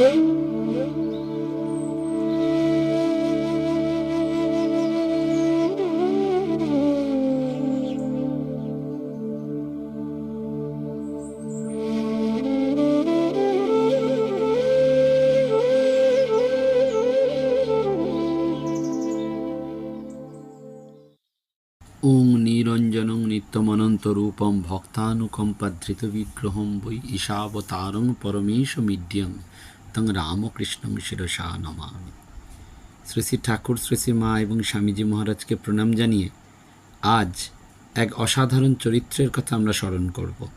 ওং নিরঞ্জনং নিত্যমনন্তরূপম ভক্তানুকম্পাধৃতবিগ্রহম বৈ ঈশাবতারং পরমেশমিড্যং তং রামকৃষ্ণং শিরসা নমামি। শ্রী শ্রী ঠাকুর, শ্রী শ্রী মা এবং স্বামীজি মহারাজকে প্রণাম জানিয়ে আজ এক অসাধারণ চরিত্রের কথা আমরা স্মরণ করব।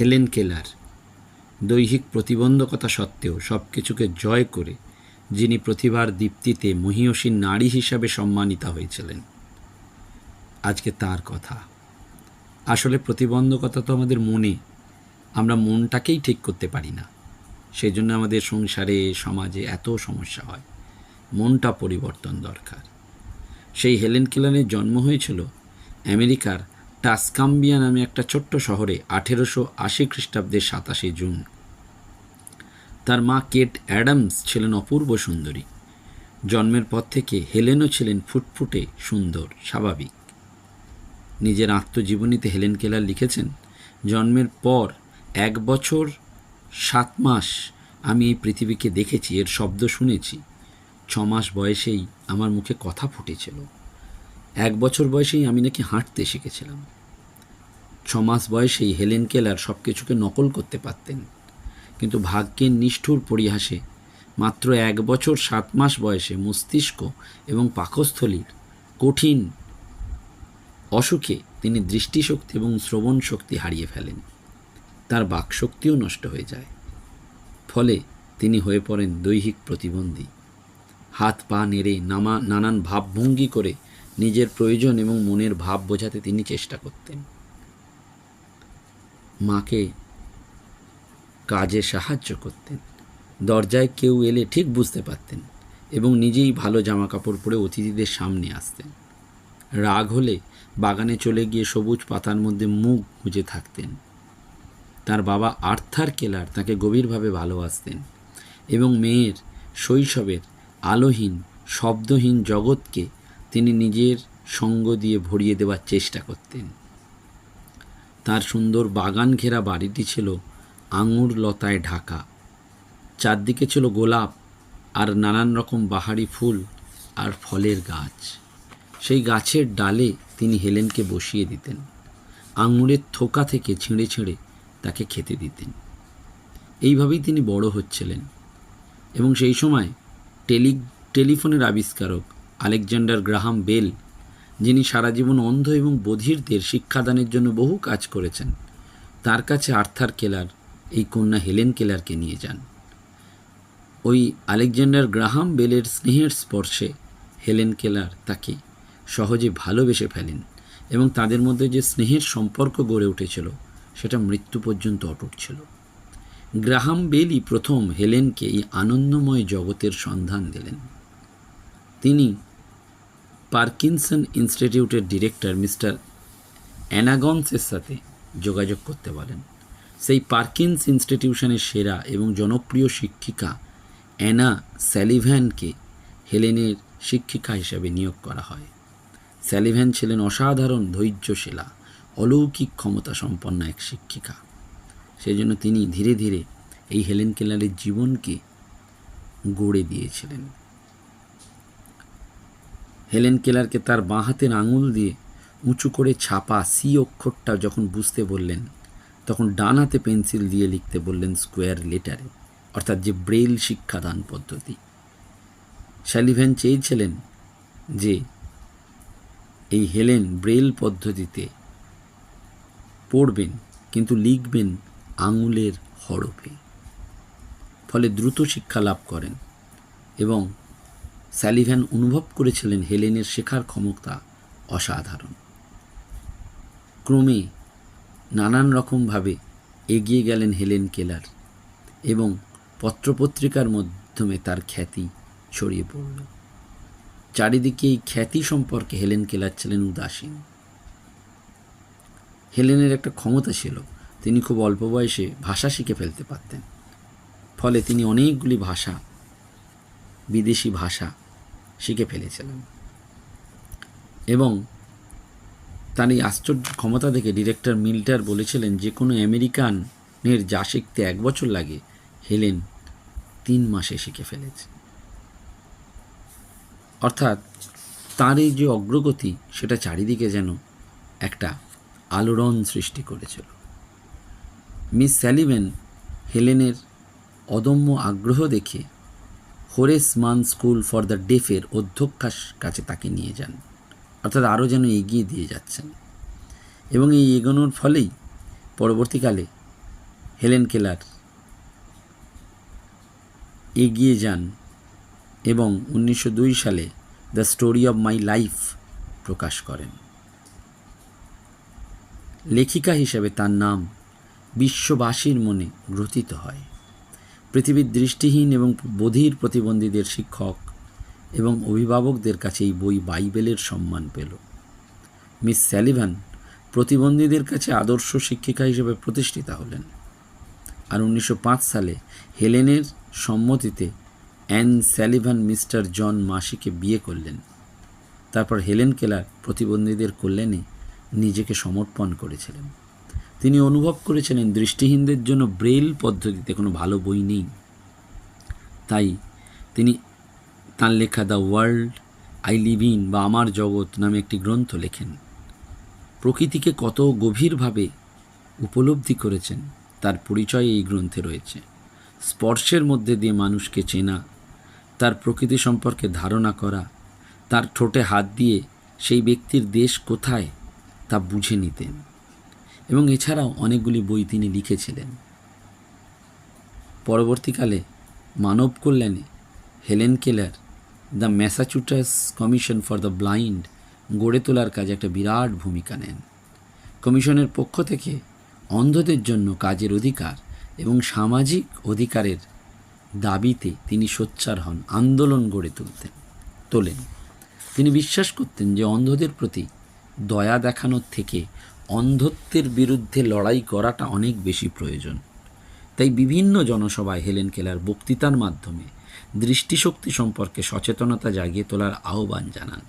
Helen Keller. দৈহিক প্রতিবন্ধকতা সত্ত্বেও সব কিছুকে জয় করে যিনি প্রতিভার দীপ্তিতে মহীয়সী নারী হিসাবে সম্মানিতা হয়েছিলেন। আজকে তার কথা। আসলে প্রতিবন্ধকতা তো আমাদের মনে, আমরা মনটাকেই ঠিক করতে পারি না। সেই জন্য আমাদের সংসারে, সমাজে এত সমস্যা হয়। মনটা পরিবর্তন দরকার। সেই হেলেন কেলানের জন্ম হয়েছিল আমেরিকার টাসকাম্বিয়া নামে একটা ছোট্ট শহরে আঠেরোশো আশি খ্রিস্টাব্দের সাতাশে জুন। তার মা কেট অ্যাডামস ছিলেন অপূর্ব সুন্দরী। জন্মের পর থেকে হেলেনও ছিলেন ফুটফুটে সুন্দর, স্বাভাবিক। নিজের আত্মজীবনীতে হেলেন কেলার লিখেছেন, জন্মের পর এক বছর সাত মাস আমি এই পৃথিবীকে দেখেছি, এর শব্দ শুনেছি। ছ মাস বয়সেই আমার মুখে কথা ফুটেছিল। এক বছর বয়সেই আমি নাকি হাঁটতে শিখেছিলাম। ছ মাস বয়সেই হেলেন কেলার সব কিছুকে নকল করতে পারতেন। কিন্তু ভাগ্যের নিষ্ঠুর পরিহাসে মাত্র এক বছর সাত মাস বয়সে মস্তিষ্ক এবং পাকস্থলীর কঠিন অসুখে তিনি দৃষ্টিশক্তি এবং শ্রবণ শক্তি হারিয়ে ফেলেন। তার বাকশক্তিও নষ্ট হয়ে যায়। ফলে তিনি হয়ে পড়েন দৈহিক প্রতিবন্ধী। হাত পা নেড়ে নামা, নানান ভাবভঙ্গি করে নিজের প্রয়োজন এবং মনের ভাব বোঝাতে তিনি চেষ্টা করতেন। মাকে কাজে সাহায্য করতেন। দরজায় কেউ এলে ঠিক বুঝতে পারতেন এবং নিজেই ভালো জামা কাপড় পরে অতিথিদের সামনে আসতেন। রাগ হলে বাগানে চলে গিয়ে সবুজ পাতার মধ্যে মুখ গুঁজে থাকতেন। তার বাবা আর্থার কেলার তাকে গভীরভাবে ভালোবাসতেন এবং মেয়ের শৈশবের আলোহীন, শব্দহীন জগৎকে তিনি নিজের সঙ্গ দিয়ে ভরিয়ে দেওয়ার চেষ্টা করতেন। তার সুন্দর বাগান ঘেরা বাড়িটি ছিল আঙুর লতায় ঢাকা। চারদিকে ছিল গোলাপ আর নানান রকম বাহারি ফুল আর ফলের গাছ। সেই গাছের ডালে তিনি হেলেনকে বসিয়ে দিতেন। আঙুরের থোকা থেকে ছিঁড়ে ছিঁড়ে তাকে খেতে দিতেন। এইভাবেই তিনি বড় হচ্ছিলেন এবং সেই সময় টেলি, টেলিফোনের আবিষ্কারক আলেকজান্ডার গ্রাহাম বেল, যিনি সারা জীবন অন্ধ এবং বধিরদের শিক্ষাদানের জন্য বহু কাজ করেছেন, তার কাছে আর্থার কেলার, এই কন্যা হেলেন কেলারকে নিয়ে যান। ওই আলেকজান্ডার গ্রাহাম বেলের স্নেহের স্পর্শে হেলেন কেলার তাকে সহজে ভালোবেসে ফেলেন এবং তাদের মধ্যে যে স্নেহের সম্পর্ক গড়ে উঠেছিল সেটা মৃত্যু পর্যন্ত অটুট ছিল। গ্রাহাম বেলই প্রথম হেলেনকে এই আনন্দময় জগতের সন্ধান দিলেন। তিনি পার্কিনসন ইনস্টিটিউটের ডিরেক্টর মিস্টার অ্যানাগনসের সাথে যোগাযোগ করতে বলেন। সেই পার্কিন্স ইনস্টিটিউশনের সেরা এবং জনপ্রিয় শিক্ষিকা অ্যানা স্যালিভ্যানকে হেলেনের শিক্ষিকা হিসেবে নিয়োগ করা হয়। স্যালিভ্যান ছিলেন অসাধারণ ধৈর্যশীলা অলৌকিক ক্ষমতা সম্পন্ন এক শিক্ষিকা। সেই জন্য তিনি ধীরে ধীরে এই হেলেন কেলারের জীবনকে গড়ে দিয়েছিলেন। হেলেন কেলারকে তার বাঁ হাতের আঙুল দিয়ে উঁচু করে ছাপা সি অক্ষরটা যখন বুঝতে বললেন, তখন ডান হাতে পেন্সিল দিয়ে লিখতে বললেন স্কোয়ার লেটারে, অর্থাৎ যে ব্রেল শিক্ষাদান পদ্ধতি। স্যালিভ্যান চেয়েছিলেন যে এই হেলেন ব্রেল পদ্ধতিতে পড়বেন, কিন্তু লিখবেন আঙুলের হরফে। ফলে দ্রুত শিক্ষা লাভ করেন এবং স্যালিভ্যান অনুভব করেছিলেন হেলেনের শেখার ক্ষমতা অসাধারণ। ক্রমে নানান রকমভাবে এগিয়ে গেলেন হেলেন কেলার এবং পত্রপত্রিকার মাধ্যমে তার খ্যাতি ছড়িয়ে পড়ল। চারিদিকে এই খ্যাতি সম্পর্কে হেলেন কেলার ছিলেন উদাসীন। হেলেনের একটা ক্ষমতা ছিল। তিনি খুব অল্প বয়সে ভাষা শিখে ফেলতে পারতেন। ফলে তিনি অনেকগুলি ভাষা, বিদেশি ভাষা শিখে ফেলেছিলেন। এবং তার এই আশ্চর্য ক্ষমতা দেখে ডিরেক্টর মিল্টার বলেছিলেন যে কোনো আমেরিকানের যা শিখতে এক বছর লাগে, হেলেন তিন মাসে শিখে ফেলেছে। অর্থাৎ তার এই যে অগ্রগতি, সেটা চারিদিকে যেন একটা আলোড়ন সৃষ্টি করেছিল। মিস স্যালিভেন হেলেনের অদম্য আগ্রহ দেখে Horace Mann school for the ডেফের অধ্যক্ষার কাছে তাকে নিয়ে যান। অর্থাৎ আরও যেন এগিয়ে দিয়ে যাচ্ছেন। এবং এই এগোনোর ফলেই পরবর্তীকালে হেলেন কেলার এগিয়ে যান এবং উনিশশো দুই সালে the story of my life প্রকাশ করেন। লেখিকা হিসেবে তার নাম বিশ্ববাসীর মনে গ্রথিত হয়। পৃথিবীর দৃষ্টিহীন এবং বধির প্রতিবন্ধীদের শিক্ষক এবং অভিভাবকদের কাছে এই বই বাইবেলের সম্মান পেল। মিস স্যালিভান প্রতিবন্ধীদের কাছে আদর্শ শিক্ষিকা হিসেবে প্রতিষ্ঠিতা হলেন আর উনিশশো পাঁচ সালে হেলেনের সম্মতিতে অ্যান স্যালিভান মিস্টার জন মাসিকে বিয়ে করলেন। তারপর হেলেন কেলার প্রতিবন্ধীদের কল্যাণে নিজেকে সমর্পণ করেছিলেন। তিনি অনুভব করেছিলেন দৃষ্টিহীনদের জন্য ব্রেল পদ্ধতিতে কোনো ভালো বই নেই। তাই তিনি তাঁর লেখা the world, I live in বা আমার জগৎ নামে একটি গ্রন্থ লেখেন। প্রকৃতিকে কত গভীরভাবে উপলব্ধি করেছেন, তার পরিচয় এই গ্রন্থে রয়েছে। স্পর্শের মধ্যে দিয়ে মানুষকে চেনা, তার প্রকৃতি সম্পর্কে ধারণা করা, তার ঠোঁটে হাত দিয়ে সেই ব্যক্তির দেশ কোথায় তা বুঝে নিতেন এবং এছাড়াও অনেকগুলি বই তিনি লিখেছিলেন। পরবর্তীকালে মানব কল্যাণে Helen Keller the Massachusetts commission for the blind গড়ে তোলার কাজে একটা বিরাট ভূমিকা নেন। কমিশনের পক্ষ থেকে অন্ধদের জন্য কাজের অধিকার এবং সামাজিক অধিকারের দাবিতে তিনি সোচ্চার হন, আন্দোলন গড়ে তুলতেন, তোলেন। তিনি বিশ্বাস করতেন যে অন্ধদের প্রতি দয়া দেখানোর থেকে অন্ধত্বের বিরুদ্ধে লড়াই করাটা অনেক বেশি প্রয়োজন। তাই বিভিন্ন জনসভায় হেলেন কেলার বক্তৃতার মাধ্যমে দৃষ্টিশক্তি সম্পর্কে সচেতনতা জাগিয়ে তোলার আহ্বান জানান।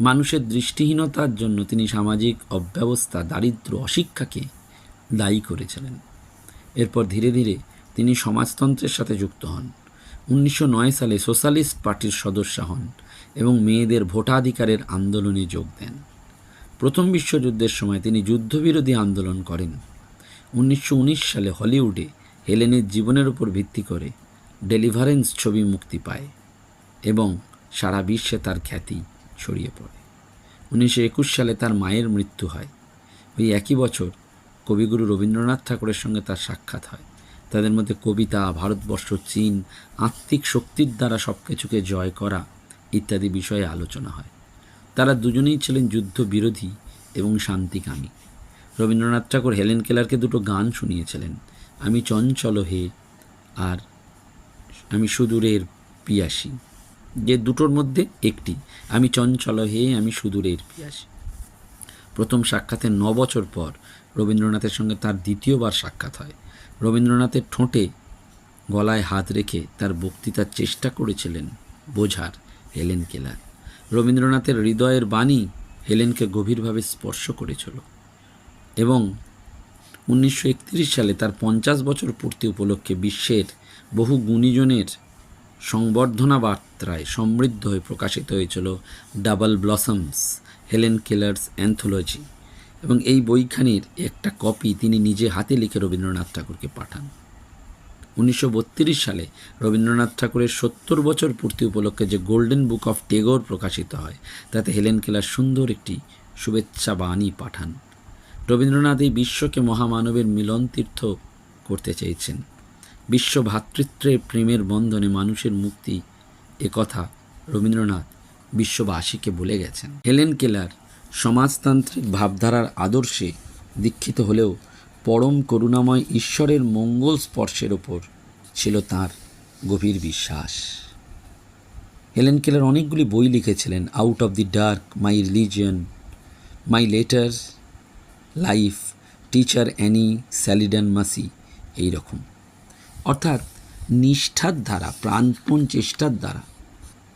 মানুষের দৃষ্টিহীনতার জন্য তিনি সামাজিক অব্যবস্থা, দারিদ্র, অশিক্ষাকে দায়ী করেছিলেন। এরপর ধীরে ধীরে তিনি সমাজতন্ত্রের সাথে যুক্ত হন। উনিশশো নয় সালে সোশ্যালিস্ট পার্টির সদস্য হন এবং মেয়েদের ভোটাধিকারের আন্দোলনে যোগ দেন। প্রথম বিশ্বযুদ্ধের সময় তিনি যুদ্ধবিরোধী আন্দোলন করেন। উনিশশো উনিশ সালে হলিউডে হেলেনের জীবনের উপর ভিত্তি করে ডেলিভারেন্স ছবি মুক্তি পায় এবং সারা বিশ্বে তার খ্যাতি ছড়িয়ে পড়ে। উনিশশো একুশ সালে তার মায়ের মৃত্যু হয়। ওই একই বছর কবিগুরু রবীন্দ্রনাথ ঠাকুরের সঙ্গে তার সাক্ষাৎ হয়। তাদের মধ্যে কবিতা, ভারতবর্ষ, চীন, আত্মিক শক্তির দ্বারা সব কিছুকে জয় করা ইত্যাদি বিষয়ে আলোচনা হয়। তারা দুজনেই ছিলেন যুদ্ধ বিরোধী এবং শান্তিকামী। রবীন্দ্রনাথ ঠাকুর, হেলেন কেলারকে দুটো গান শুনিয়েছিলেন, আমি চঞ্চল হে আর আমি সুদূরের পিয়াসী যে দুটোর মধ্যে একটি, আমি চঞ্চল হে, আমি সুদূরের পিয়াসী প্রথম সাক্ষাতে ন বছর পর রবীন্দ্রনাথের সঙ্গে তার দ্বিতীয়বার সাক্ষাৎ হয়। রবীন্দ্রনাথের ঠোঁটে গলায় হাত রেখে তার বক্তৃতার চেষ্টা করেছিলেন বোঝার হেলেন কেলার। রবীন্দ্রনাথের হৃদয়ের বাণী হেলেনকে গভীরভাবে স্পর্শ করেছিল এবং উনিশশো একত্রিশ সালে তার পঞ্চাশ বছর পূর্তি উপলক্ষে বিশ্বের বহু গুণীজনের সংবর্ধনা বার্তায় সমৃদ্ধ হয়ে প্রকাশিত হয়েছিল double blossoms, Helen Keller's anthology এবং এই বইখানির একটা কপি তিনি নিজে হাতে লিখে রবীন্দ্রনাথ ঠাকুরকে পাঠান। উনিশশো বত্রিশ সালে রবীন্দ্রনাথ ঠাকুরের সত্তর বছর পূর্তি উপলক্ষে যে গোল্ডেন বুক অফ টেগর প্রকাশিত হয়, তাতে হেলেন কেলার সুন্দর একটি শুভেচ্ছা বাণী পাঠান। রবীন্দ্রনাথ এই বিশ্বকে মহামানবের মিলন তীর্থ করতে চেয়েছেন। বিশ্ব ভ্রাতৃত্বের প্রেমের বন্ধনে মানুষের মুক্তি কথা রবীন্দ্রনাথ বিশ্ববাসীকে বলে গেছেন। হেলেন কেলার সমাজতান্ত্রিক ভাবধারার আদর্শে দীক্ষিত হলেও পরম করুণাময় ঈশ্বরের মঙ্গল স্পর্শের ওপর ছিল তার গভীর বিশ্বাস। হেলেন কেলার অনেকগুলি বই লিখেছিলেন out of the dark my religion my later life teacher Annie Sullivan Macy এই রকম। অর্থাৎ নিষ্ঠার দ্বারা, প্রাণপণ চেষ্টার দ্বারা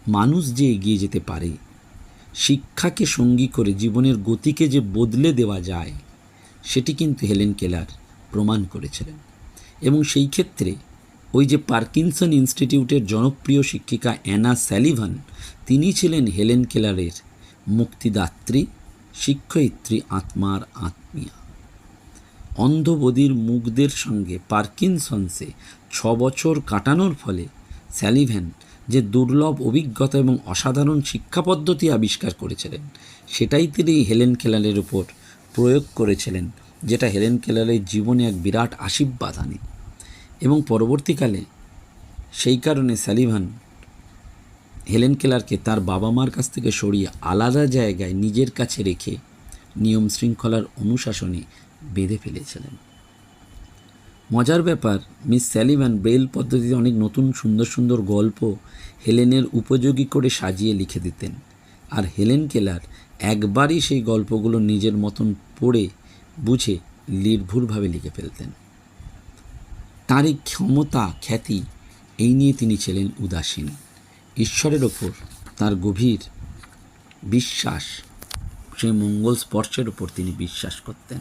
মানুষ যে এগিয়ে যেতে পারে, শিক্ষাকে সঙ্গী করে জীবনের গতিকে যে বদলে দেওয়া যায় সেটি কিন্তু হেলেন কেলার প্রমাণ করেছিলেন। এবং সেই ক্ষেত্রে ওই যে পার্কিনসন ইনস্টিটিউটের জনপ্রিয় শিক্ষিকা অ্যানা স্যালিভান, তিনি ছিলেন হেলেন কেলারের মুক্তিদাত্রী, শিক্ষয়িত্রী আত্মার আত্মীয়া। অন্ধবধির মুখদের সঙ্গে পার্কিনসন্সে ছ বছর কাটানোর ফলে স্যালিভ্যান যে দুর্লভ অভিজ্ঞতা এবং অসাধারণ শিক্ষা পদ্ধতি আবিষ্কার করেছিলেন, সেটাই তিনি হেলেন কেলারের উপর প্রয়োগ করেছিলেন, যেটা হেলেন কেলারের জীবনে এক বিরাট আশীর্বাদ আনে। এবং পরবর্তীকালে সেই কারণে স্যালিভান হেলেন কেলারকে তার বাবা মার কাছ থেকে সরিয়ে আলাদা জায়গায় নিজের কাছে রেখে নিয়ম শৃঙ্খলার অনুশাসনে বেঁধে ফেলেছিলেন। মজার ব্যাপার, মিস স্যালিভান ব্রেল পদ্ধতিতে অনেক নতুন সুন্দর সুন্দর গল্প হেলেনের উপযোগী করে সাজিয়ে লিখে দিতেন। আর হেলেন কেলার একবারই সেই গল্পগুলো নিজের মতন পড়ে বুঝে নির্ভুলভাবে লিখে ফেলতেন। তার এই ক্ষমতা, খ্যাতি, এই নিয়ে তিনি ছিলেন উদাসীন। ঈশ্বরের ওপর তার গভীর বিশ্বাস সেই মঙ্গল স্পর্শের ওপর তিনি বিশ্বাস করতেন।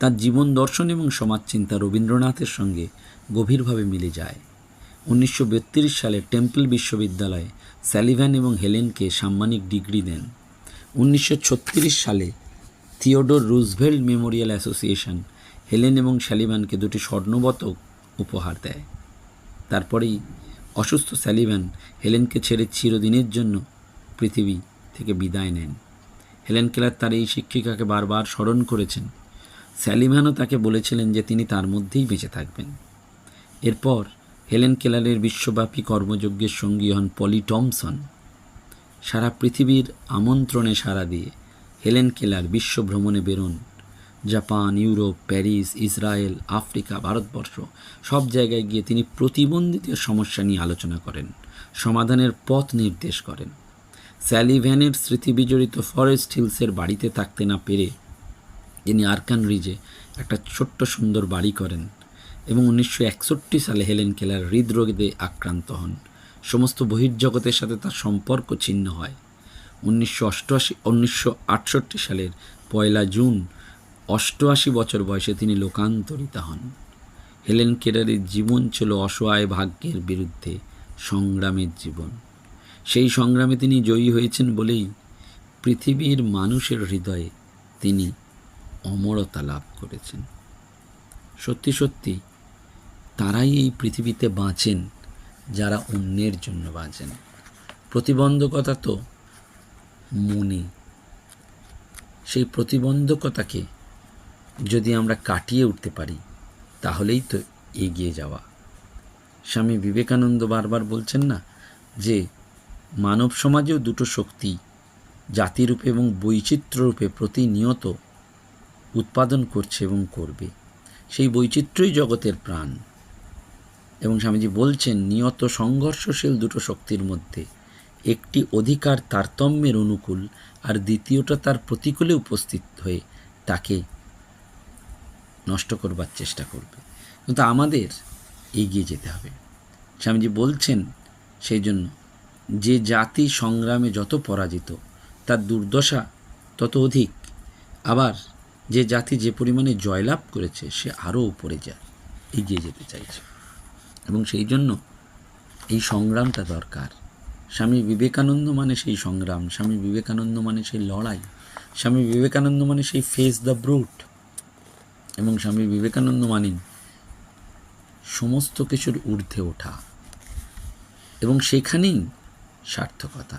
তার জীবন দর্শন এবং সমাজচিন্তা রবীন্দ্রনাথের সঙ্গে গভীরভাবে মিলে যায়। উনিশশো বত্রিশ সালে টেম্পল বিশ্ববিদ্যালয়ে স্যালিভ্যান এবং হেলেনকে সাম্মানিক ডিগ্রি দেন। উনিশশো ছত্রিশ সালে Theodore Roosevelt memorial association Helen এবং স্যালিভ্যানকে দুটি স্বর্ণপদক উপহার দেয়। তারপরেই অসুস্থ স্যালিভ্যান হেলেনকে ছেড়ে চিরদিনের জন্য পৃথিবী থেকে বিদায় নেন। হেলেন কেলার তার এই শিক্ষিকাকে বারবার স্মরণ করেছেন। স্যালিভ্যানও তাকে বলেছিলেন যে তিনি তার মধ্যেই বেঁচে থাকবেন। এরপর হেলেন কেলারের বিশ্বব্যাপী কর্মযজ্ঞের সঙ্গী হন পলি টমসন। সারা পৃথিবীর আমন্ত্রণে সাড়া দিয়ে হেলেন কেলার বিশ্ব ভ্রমণে বেরোন। Japan, Europe, Paris, Israel, Africa, Bharatvarsha, সব জায়গায় গিয়ে তিনি প্রতিবন্ধিতের সমস্যা নিয়ে আলোচনা করেন, সমাধানের পথ নির্দেশ করেন। স্যালিভ্যানের স্মৃতিবিজড়িত ফরেস্ট হিলসের বাড়িতে থাকতে না পেরে তিনি আরকান রিজে একটা ছোট্ট সুন্দর বাড়ি করেন এবং উনিশশো একষট্টি সালে হেলেন কেলার হৃদরোগে আক্রান্ত হন। সমস্ত বহির্জগতের সাথে তার সম্পর্ক ছিন্ন হয়। উনিশশো অষ্টআশি, উনিশশো আটষট্টি সালের পয়লা জুন, অষ্টআশি বছর বয়সে তিনি লোকান্তরিতা হন। হেলেন কেলারের জীবন ছিল অসহায় ভাগ্যের বিরুদ্ধে সংগ্রামের জীবন। সেই সংগ্রামে তিনি জয়ী হয়েছেন বলেই পৃথিবীর মানুষের হৃদয়ে তিনি অমরতা লাভ করেছেন। সত্যি সত্যি তারাই এই পৃথিবীতে বাঁচেন। যারা অন্যের জন্য বাঁচেন। প্রতিবন্ধকতা তো মনে। সেই প্রতিবন্ধকতাকে যদি আমরা কাটিয়ে উঠতে পারি, তাহলেই তো এগিয়ে যাওয়া। স্বামী বিবেকানন্দ বারবার বলছেন না যে, মানব সমাজেও দুটো শক্তি, জাতিরূপে এবং বৈচিত্র্যরূপে প্রতিনিয়ত উৎপাদন করছে এবং করবে। সেই বৈচিত্র্যই জগতের প্রাণ। এবং স্বামীজি বলছেন, নিয়ত সংঘর্ষশীল দুটো শক্তির মধ্যে, একটি অধিকার তারতম্যের অনুকূল আর দ্বিতীয়টা তার প্রতিকূলে উপস্থিত হয়ে তাকে নষ্ট করবার চেষ্টা করবে। কিন্তু আমাদের এগিয়ে যেতে হবে। স্বামীজি বলছেন, সেই জন্য যে জাতি সংগ্রামে যত পরাজিত, তার দুর্দশা তত অধিক। আবার যে জাতি যে পরিমাণে জয়লাভ করেছে, সে আরও উপরে যায়, এগিয়ে যেতে চাইছে। এবং সেই জন্য এই সংগ্রামটা দরকার। স্বামী বিবেকানন্দ মানে সেই সংগ্রাম, স্বামী বিবেকানন্দ মানে সেই লড়াই, স্বামী বিবেকানন্দ মানে সেই ফেস দ্য ব্রুট এবং স্বামী বিবেকানন্দ মানেন সমস্ত কিছুর ঊর্ধ্বে ওঠা এবং সেখানেই সার্থকতা।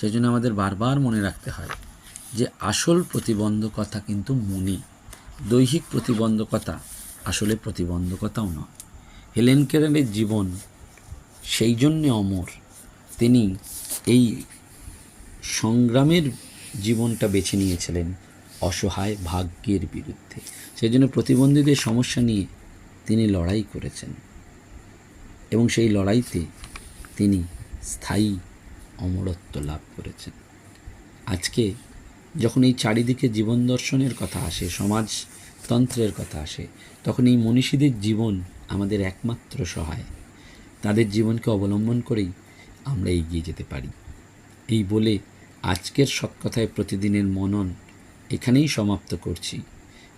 সেই জন্য আমাদের বারবার মনে রাখতে হয় যে আসল প্রতিবন্ধকতা কিন্তু মনে। দৈহিক প্রতিবন্ধকতা আসলে প্রতিবন্ধকতাও নয়। হেলেন কেরালের জীবন সেই জন্যে অমর। তিনি এই সংগ্রামের জীবনটা বেছে নিয়েছিলেন অসহায় ভাগ্যের বিরুদ্ধে। সেই জন্য প্রতিবন্ধীদের সমস্যা নিয়ে তিনি লড়াই করেছেন এবং সেই লড়াইতে তিনি স্থায়ী অমরত্ব লাভ করেছেন। আজকে যখন এই চারিদিকে জীবন দর্শনের কথা আসে, সমাজতন্ত্রের কথা আসে, তখন এই মনীষীদের জীবন আমাদের একমাত্র সহায়। তাদের জীবনকে অবলম্বন করেই আমরা এগিয়ে যেতে পারি। এই বলে আজকের সৎকথায় প্রতিদিনের মনন এখানেই সমাপ্ত করছি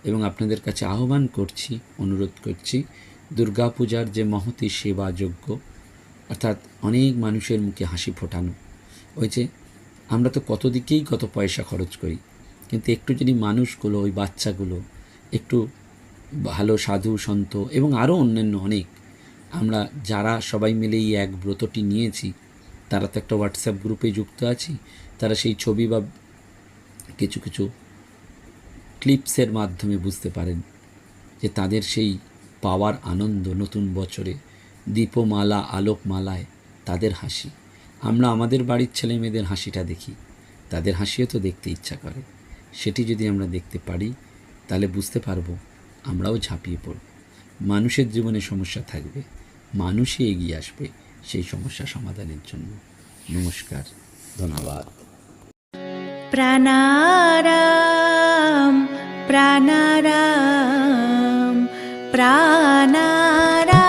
এবং আপনাদের কাছে আহ্বান করছি, অনুরোধ করছি, দুর্গাপূজার যে মহতি সেবা যোগ্য অর্থাৎ অনেক মানুষের মুখে হাসি ফোটানো। ওই যে আমরা তো কত দিকেই কত পয়সা খরচ করি, কিন্তু একটু যদি মানুষগুলো, ওই বাচ্চাগুলো একটু ভালো সাধু, সন্ত এবং আরও অন্যান্য অনেক। আমরা যারা সবাই মিলে এই এক ব্রতটি নিয়েছি, তারা তো একটা হোয়াটসঅ্যাপ গ্রুপে যুক্ত আছি, তারা সেই ছবি বা কিছু কিছু ক্লিপসের মাধ্যমে বুঝতে পারেন যে তাদের সেই পাওয়ার আনন্দ নতুন বছরে, দীপমালা, আলোকমালায় তাদের হাসি। আমরা আমাদের বাড়ির ছেলে মেয়েদের হাসিটা দেখি, তাদের হাসিও তো দেখতে ইচ্ছা করে। সেটি যদি আমরা দেখতে পারি, তাহলে বুঝতে পারব আমরাও ঝাঁপিয়ে পড়ব। মানুষের জীবনে সমস্যা থাকবে। মানুষই এগিয়ে আসবে সেই সমস্যা সমাধানের জন্য। নমস্কার, ধন্যবাদ। প্রাণারাম প্রাণারাম প্রাণারাম।